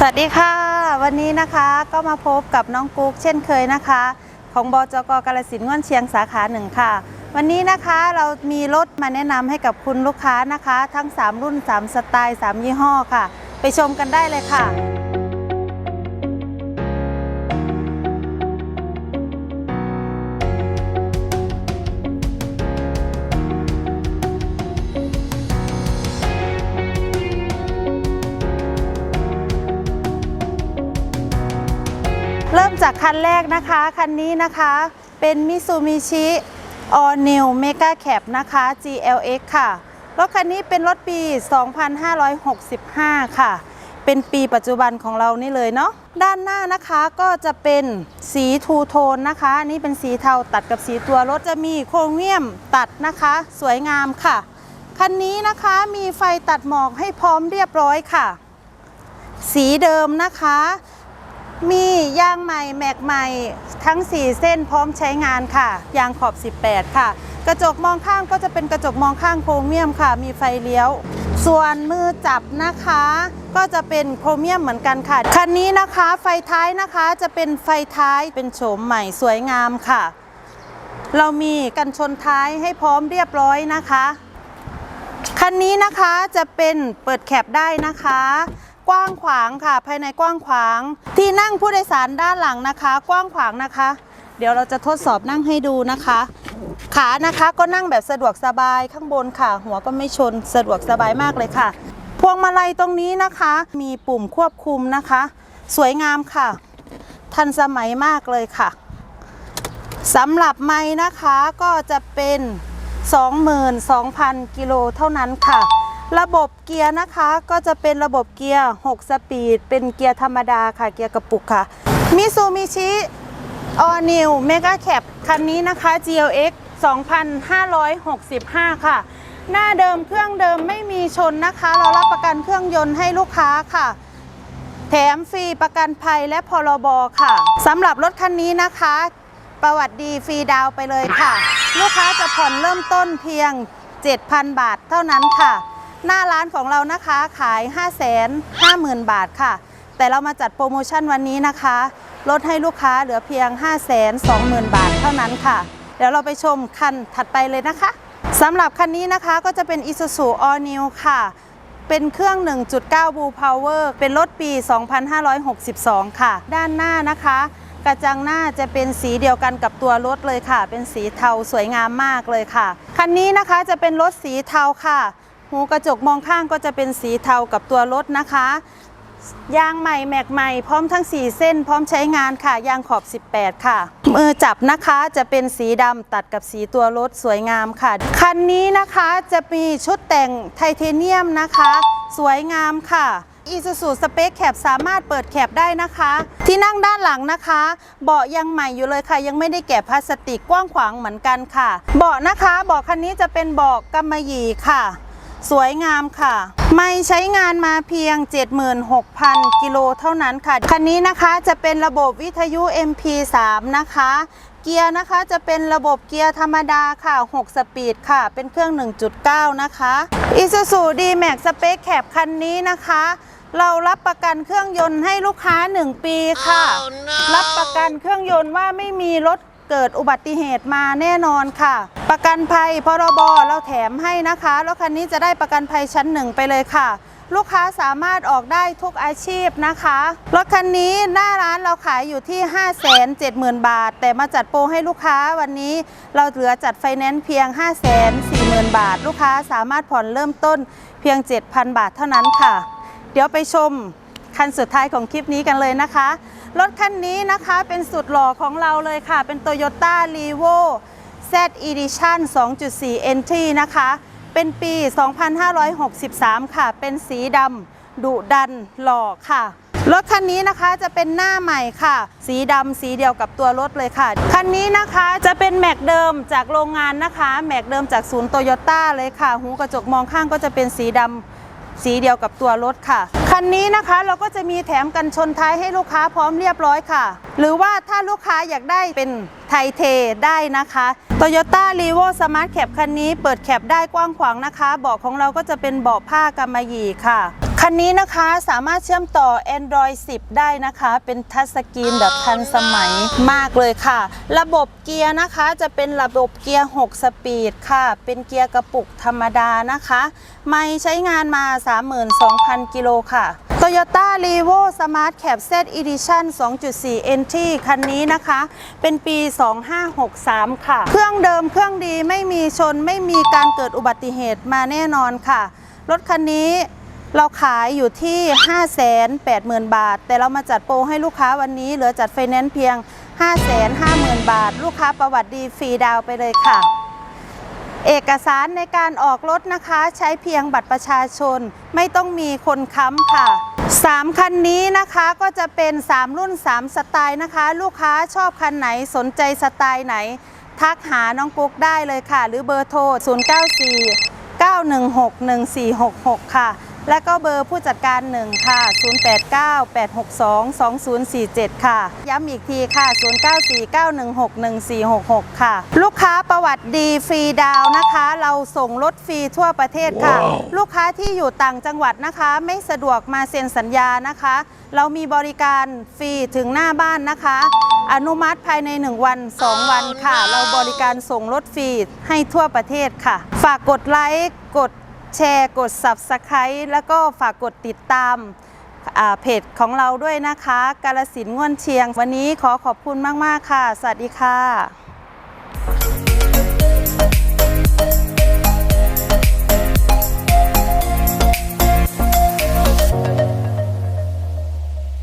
สวัสดีค่ะ วันนี้นะคะก็มาพบกับน้องกุ๊กเช่นเคยนะคะ ของบจกกาลสินง่วนเชียงสาขาหนึ่งค่ะ วันนี้นะคะเรามีรถมาแนะนำให้กับคุณลูกค้านะคะ ทั้ง 3 รุ่น 3 สไตล์ 3 ยี่ห้อค่ะ ไปชมกันได้เลยค่ะ จากคันแรกนะคะ คันนี้นะคะเป็น Mitsubishi All New Mega Cab นะคะ GLX ค่ะ รถคันนี้เป็นรถปี 2565 ค่ะ เป็นปีปัจจุบันของเรานี่เลยเนาะ ด้านหน้านะคะก็จะเป็นสีทูโทนนะคะนนี้เป็นสีเทาตัดกับสีตัวรถจะมีโครเมียมตัดนะคะ สวยงามค่ะ คันนี้นะคะมีไฟตัดหมอกให้พร้อมเรียบร้อยค่ะ สีเดิมนะคะ มียางใหม่แม็กใหม่ทั้ง 4 เส้นพร้อมใช้งานค่ะ ยางขอบ 18 ค่ะ กระจกมองข้างก็จะเป็นกระจกมองข้างโครเมียมค่ะ มีไฟเลี้ยว ส่วนมือจับนะคะ ก็จะเป็นโครเมียมเหมือนกันค่ะ คันนี้นะคะไฟท้ายนะคะจะเป็นไฟท้ายเป็นโฉมใหม่สวยงามค่ะ เรามีกันชนท้ายให้พร้อมเรียบร้อยนะคะ คันนี้นะคะจะเป็นเปิดแคปได้นะคะ กว้างขวางค่ะ ภายในกว้างขวาง ที่นั่งผู้โดยสารด้านหลังนะคะ กว้างขวางนะคะ เดี๋ยวเราจะทดสอบนั่งให้ดูนะคะ ขานะคะก็นั่งแบบสะดวกสบายข้างบนค่ะ หัวก็ไม่ชนสะดวกสบายมากเลยค่ะ พวงมาลัยตรงนี้นะคะ มีปุ่มควบคุมนะคะ สวยงามค่ะ ทันสมัยมากเลยค่ะสำหรับไม้นะคะก็จะเป็น 22,000 กิโลเท่านั้นค่ะ ระบบเกียร์นะคะก็จะเป็นระบบเกียร์ 6 สปีด เป็นเกียร์ธรรมดาค่ะ เกียร์กระปุกค่ะ มิซูมิชิออนิวเมกาแคปคันนี้นะคะ GLX 2,565 ค่ะ หน้าเดิมเครื่องเดิมไม่มีชนนะคะ เรารับประกันเครื่องยนต์ให้ลูกค้าค่ะ แถมฟรีประกันภัยและพรบค่ะสำหรับรถคันนี้นะคะ ประวัติดีฟรีดาวไปเลยค่ะ ลูกค้าจะผ่อนเริ่มต้นเพียง 7,000 บาทเท่านั้นค่ะ หน้าร้านของเรานะคะขาย 550,000 บาทค่ะ แต่เรามาจัดโปรโมชั่นวันนี้นะคะ ลดให้ลูกค้าเหลือเพียง 520,000 บาทเท่านั้นค่ะ เดี๋ยวเราไปชมคันถัดไปเลยนะคะสำหรับคันนี้นะคะก็จะเป็น Isuzu All New ค่ะ เป็นเครื่อง 1.9 Blue Power เป็นรถปี 2562 ค่ะ ด้านหน้านะคะ กระจังหน้าจะเป็นสีเดียวกันกับตัวรถเลยค่ะ เป็นสีเทาสวยงามมากเลยค่ะ คันนี้นะคะจะเป็นรถสีเทาค่ะ หูกระจกมองข้างก็จะเป็นสีเทากับตัวรถนะคะ ยางใหม่แม็กใหม่พร้อมทั้ง 4 เส้น พร้อมใช้งานค่ะ ยางขอบ 18 ค่ะ มือจับนะคะจะเป็นสีดำตัดกับสีตัวรถสวยงามค่ะ คันนี้นะคะจะมีชุดแต่งไทเทเนียมนะคะ สวยงามค่ะ Isuzu Space Cab สามารถเปิดแคบได้นะคะ ที่นั่งด้านหลังนะคะ เบาะยังใหม่อยู่เลยค่ะ ยังไม่ได้แกะพลาสติกกว้างขวางเหมือนกันค่ะ เบาะนะคะเบาะคันนี้จะเป็นเบาะกำมะหยี่ค่ะ สวยงามค่ะ ไม่ใช้งานมาเพียง 76,000 กิโลเท่านั้นค่ะ คันนี้นะคะจะเป็นระบบวิทยุ MP3 นะคะ เกียร์นะคะจะเป็นระบบเกียร์ธรรมดาค่ะ 6 สปีดค่ะ เป็นเครื่อง 1.9 นะคะ Isuzu D-Max Space Cab คันนี้นะคะเรารับประกันเครื่องยนต์ให้ลูกค้า 1 ปีค่ะรับประกันเครื่องยนต์ว่าไม่มีรถ เกิดอุบัติเหตุมาแน่นอนค่ะ ประกันภัยพรบเราแถมให้นะคะรถคันนี้จะได้ประกันภัยชั้นหนึ่งไปเลยค่ะ ลูกค้าสามารถออกได้ทุกอาชีพนะคะรถคันนี้หน้าร้านเราขายอยู่ที่ 570,000 บาท แต่มาจัดโปรให้ลูกค้าวันนี้ เราเหลือจัดไฟแนนซ์เพียง 540,000 บาท ลูกค้าสามารถผ่อนเริ่มต้นเพียง 7,000 บาทเท่านั้นค่ะ เดี๋ยวไปชม คันสุดท้ายของคลิปนี้กันเลยนะคะ รถคันนี้นะคะเป็นสุดหล่อของเราเลยค่ะ เป็น Toyota r e v o Z Edition 2.4 Entry นะคะ เป็นปี 2563 ค่ะ เป็นสีดำดุดันหล่อค่ะรถคันนี้นะคะจะเป็นหน้าใหม่ค่ะ สีดำสีเดียวกับตัวรถเลยค่ะ คันนี้นะคะจะเป็นแม็กเดิมจากโรงงานนะคะ แม็กเดิมจากศูนย์โตโยต้าเลยค่ะ หูกระจกมองข้างก็จะเป็นสีดำสีเดียวกับตัวรถค่ะ คันนี้นะคะเราก็จะมีแถมกันชนท้ายให้ลูกค้าพร้อมเรียบร้อยค่ะ หรือว่าถ้าลูกค้าอยากได้เป็นไทเทได้นะคะ Toyota r e v o Smart Cab คันนี้เปิดแคปได้กว้างขวางนะคะ เบาะของเราก็จะเป็นเบาะผ้ากำมะหยี่ค่ะ คันนี้นะคะสามารถเชื่อมต่อ Android 10 ได้นะคะ เป็นทัชสกรีนแบบทันสมัยมากเลยค่ะ ระบบเกียร์นะคะจะเป็นระบบเกียร์ 6 สปีดค่ะ เป็นเกียร์กระปุกธรรมดานะคะ ไม่ใช้งานมา 32,000 กิโลค่ะ Toyota r e v o Smart Cab Z Edition 2.4 NT คันนี้นะคะ เป็นปี 2563 ค่ะ เครื่องเดิมเครื่องดีไม่มีชนไม่มีการเกิดอุบัติเหตุมาแน่นอนค่ะ รถคันนี้ เราขายอยู่ที่ 580,000 บาท แต่เรามาจัดโปรให้ลูกค้าวันนี้เหลือจัดไฟแนนซ์เพียง 550,000 บาท ลูกค้าประวัติดีฟรีดาวไปเลยค่ะ เอกสารในการออกรถนะคะ ใช้เพียงบัตรประชาชน ไม่ต้องมีคนค้ำค่ะ 3 คันนี้นะคะก็จะเป็น 3 รุ่น 3 สไตล์นะคะ ลูกค้าชอบคันไหนสนใจสไตล์ไหน ทักหาน้องกุ๊กได้เลยค่ะ หรือเบอร์โทร 094 916 1466 ค่ะ และก็เบอร์ผู้จัดการ 1 ค่ะ 089 862 2047 ค่ะ ย้ำอีกทีค่ะ 094 916 1466 ค่ะ ลูกค้าประวัติดีฟรีดาวน์นะคะ เราส่งรถฟรีทั่วประเทศค่ะลูกค้าที่อยู่ต่างจังหวัดนะคะ ไม่สะดวกมาเซ็นสัญญานะคะ เรามีบริการฟรีถึงหน้าบ้านนะคะ อนุมัติภายใน 1 วัน 2 วันค่ะ เราบริการส่งรถฟรีให้ทั่วประเทศค่ะ ฝากกดไลค์กด แชร์กด Subscribe แล้วก็ฝากกดติดตามเพจของเราด้วยนะคะ กาลสินง่วนเชียง วันนี้ขอขอบคุณมาก ๆ ค่ะ สวัสดีค่ะ